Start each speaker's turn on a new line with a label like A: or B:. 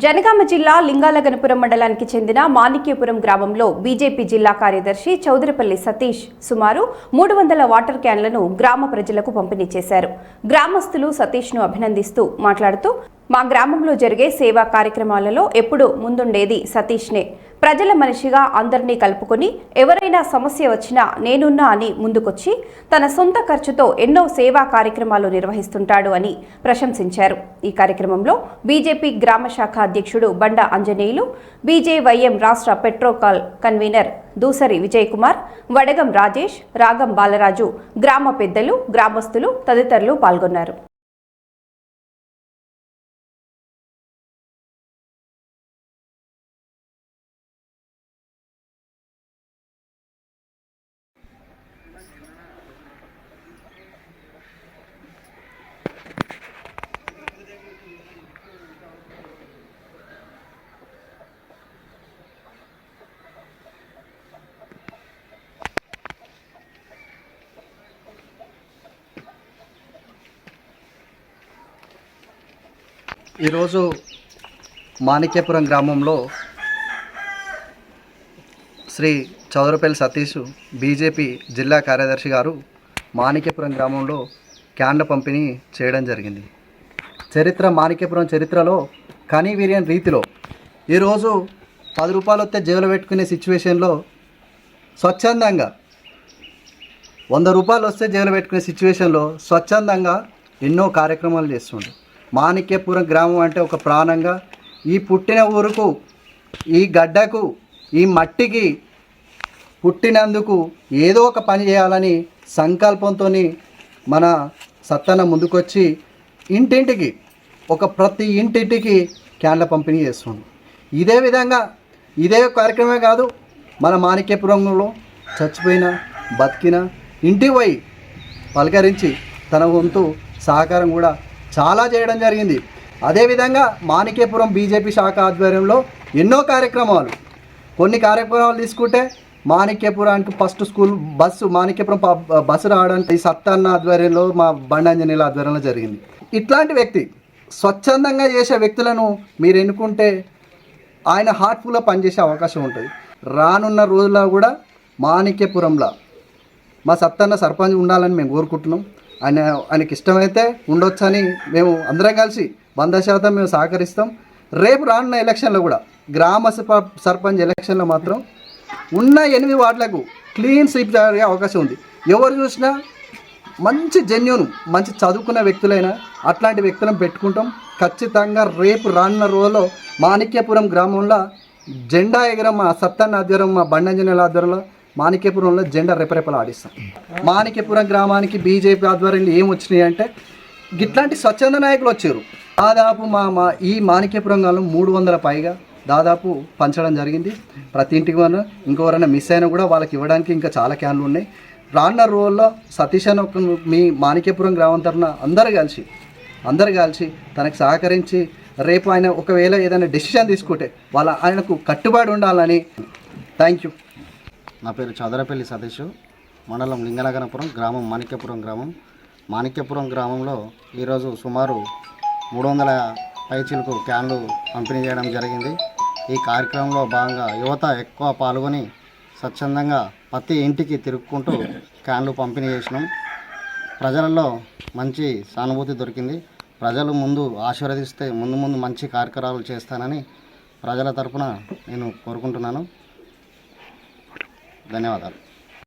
A: జనగామ జిల్లా లింగాలగనపురం మండలానికి చెందిన మాణిక్యపురం గ్రామంలో బీజేపీ జిల్లా కార్యదర్శి చౌదరిపల్లి సతీష్ సుమారు మూడు వందల వాటర్ క్యాన్లను గ్రామ ప్రజలకు పంపిణీ చేశారు. గ్రామస్తులు సతీష్ను అభినందిస్తూ మాట్లాడుతూ మా గ్రామంలో జరిగే సేవా కార్యక్రమాలలో ఎప్పుడూ ముందుండేది సతీష్నే. ప్రజల మనిషిగా అందరినీ కలుపుకొని ఎవరైనా సమస్య వచ్చినా నేనున్నా అని ముందుకొచ్చి తన సొంత ఖర్చుతో ఎన్నో సేవా కార్యక్రమాలు నిర్వహిస్తుంటాడు అని ప్రశంసించారు. ఈ కార్యక్రమంలో బీజేపీ గ్రామ శాఖ అధ్యక్షుడు బండ అంజనేయులు బీజేవైఎం రాష్ట్ర పెట్రోకాల్ కన్వీనర్ దూసరి విజయ్ కుమార్ వడగం రాజేష్ రాగం బాలరాజు గ్రామ పెద్దలు గ్రామస్తులు తదితరులు పాల్గొన్నారు.
B: ఈరోజు మాణిక్యపురం గ్రామంలో శ్రీ చౌదరపల్లి సతీష్ బీజేపీ జిల్లా కార్యదర్శి గారు మాణిక్యపురం గ్రామంలో క్యాండ్ల పంపిణీ చేయడం జరిగింది. చరిత్ర మాణిక్యపురం చరిత్రలో కనీవీర్యం రీతిలో ఈరోజు పది రూపాయలు వస్తే జేబులో పెట్టుకునే సిచ్యువేషన్లో స్వచ్ఛందంగా వంద రూపాయలు వస్తే జైలు పెట్టుకునే సిచ్యువేషన్లో స్వచ్ఛందంగా ఎన్నో కార్యక్రమాలు చేస్తుండే. మాణిక్యపురం గ్రామం అంటే ఒక ప్రాణంగా ఈ పుట్టిన ఊరుకు ఈ గడ్డకు ఈ మట్టికి పుట్టినందుకు ఏదో ఒక పని చేయాలని సంకల్పంతో మన సత్తన్న ముందుకొచ్చి ఇంటింటికి ఒక ప్రతి ఇంటింటికి క్యాన్ల పంపిణీ చేస్తుంది. ఇదే విధంగా ఇదే కార్యక్రమే కాదు మన మాణిక్యపురంలో చచ్చిపోయిన బతికిన ఇంటికి పోయి పలకరించి తన వంతు సహకారం కూడా చాలా చేయడం జరిగింది. అదేవిధంగా మాణిక్యపురం బీజేపీ శాఖ ఆధ్వర్యంలో ఎన్నో కార్యక్రమాలు. కొన్ని కార్యక్రమాలు తీసుకుంటే మాణిక్యపురానికి first school bus Manikyapuram bus రావడానికి ఈ సత్తన్న ఆధ్వర్యంలో మా బండాంజనేయుల ఆధ్వర్యంలో జరిగింది. ఇట్లాంటి వ్యక్తి స్వచ్ఛందంగా చేసే వ్యక్తులను మీరు ఎన్నుకుంటే ఆయన హార్ట్ఫుల్గా పనిచేసే అవకాశం ఉంటుంది. రానున్న రోజుల్లో కూడా మాణిక్యపురంలో మా సత్తన్న సర్పంచ్ ఉండాలని మేము కోరుకుంటున్నాం. ఆయన ఆయనకి ఇష్టమైతే ఉండొచ్చని మేము అందరం కలిసి వంద శాతం మేము సహకరిస్తాం. రేపు రానున్న ఎలక్షన్లో కూడా గ్రామ సర్పంచ్ ఎలక్షన్లో మాత్రం ఉన్న ఎనిమిది వార్డులకు క్లీన్ స్వీప్ జరిగే అవకాశం ఉంది. ఎవరు చూసినా మంచి జెన్యున్ మంచి చదువుకున్న వ్యక్తులైనా అట్లాంటి వ్యక్తులను పెట్టుకుంటాం. ఖచ్చితంగా రేపు రానున్న రోజులో మాణిక్యపురం గ్రామంలో జెండా ఎగరం మా సత్తన్న ఆధ్వర్యం మా బండంజనేల ఆధ్వర్యంలో మాణిక్యపురంలో జెండా రెపరెపలు ఆడిస్తాం. మాణిక్యపురం గ్రామానికి బీజేపీ ఆధ్వర్యంలో ఏం వచ్చినాయి అంటే ఇట్లాంటి స్వచ్ఛంద నాయకులు వచ్చారు. దాదాపు మా మా ఈ మాణిక్యపురం గ్రామంలో మూడు వందల పైగా దాదాపు పంచడం జరిగింది. ప్రతి ఇంటికి వల్ల ఇంకెవరైనా మిస్ అయినా కూడా వాళ్ళకి ఇవ్వడానికి ఇంకా చాలా క్యాన్లు ఉన్నాయి. రానున్న రోజుల్లో సతీష్ అని ఒక మీ మాణిక్యపురం గ్రామం తరఫున అందరు కలిసి అందరు కలిసి తనకు సహకరించి రేపు ఆయన ఒకవేళ ఏదైనా డెసిషన్ తీసుకుంటే వాళ్ళ ఆయనకు కట్టుబడి ఉండాలని థ్యాంక్ యూ
C: నా పేరు చదరపల్లి సతీష్. మండలం లింగనగనపురం గ్రామం మాణిక్యపురం గ్రామం. మాణిక్యపురం గ్రామంలో ఈరోజు సుమారు మూడు వందల పైచీలకు క్యాన్లు పంపిణీ చేయడం జరిగింది. ఈ కార్యక్రమంలో భాగంగా యువత ఎక్కువ పాల్గొని స్వచ్ఛందంగా ప్రతి ఇంటికి తిరుక్కుంటూ క్యాన్లు పంపిణీ చేసినాం. ప్రజలలో మంచి సానుభూతి దొరికింది. ప్రజలు ముందు ఆశీర్వదిస్తే ముందు ముందు మంచి కార్యక్రమాలు చేస్తానని ప్రజల తరపున నేను కోరుకుంటున్నాను. ధన్యవాదాలు.